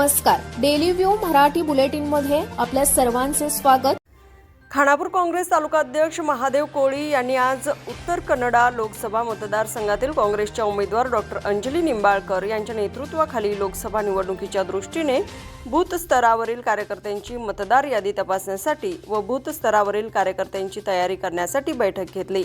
नमस्कार. Daily view Marathi बुलेटिनमध्ये आपल्या सर्वांचे स्वागत. खानापूर काँग्रेस तालुकाध्यक्ष महादेव कोळी यांनी आज उत्तर कन्नडा लोकसभा मतदारसंघातील काँग्रेसच्या उमेदवार डॉक्टर अंजली निंबाळकर यांच्या नेतृत्वाखाली लोकसभा निवडणुकीच्या दृष्टीने बूथ स्तरावरील कार्यकर्त्यांची मतदार यादी तपासण्यासाठी व बूथ स्तरावरील कार्यकर्त्यांची तयारी करण्यासाठी बैठक घेतली.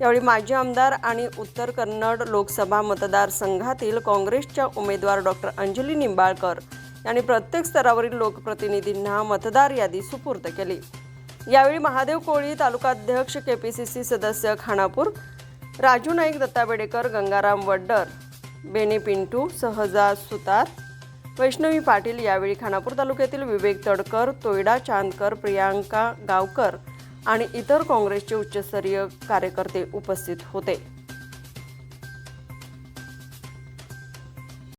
यावेळी माजी आमदार आणि उत्तर कन्नड लोकसभा मतदारसंघातील काँग्रेसच्या उमेदवार डॉक्टर अंजली निंबाळकर यांनी प्रत्येक स्तरावरील लोकप्रतिनिधींना मतदार यादी सुपूर्द केली. यावेळी महादेव कोळी तालुकाध्यक्ष के पी सी सी सदस्य खानापूर राजू नाईक दत्ता बेडेकर गंगाराम वड्डर बेने पिंटू सहजा सुतार वैष्णवी पाटील यावेळी खानापूर तालुक्यातील विवेक तडकर तोयडा चांदकर प्रियांका गावकर आणि इतर काँग्रेसचे उच्चस्तरीय कार्यकर्ते उपस्थित होते.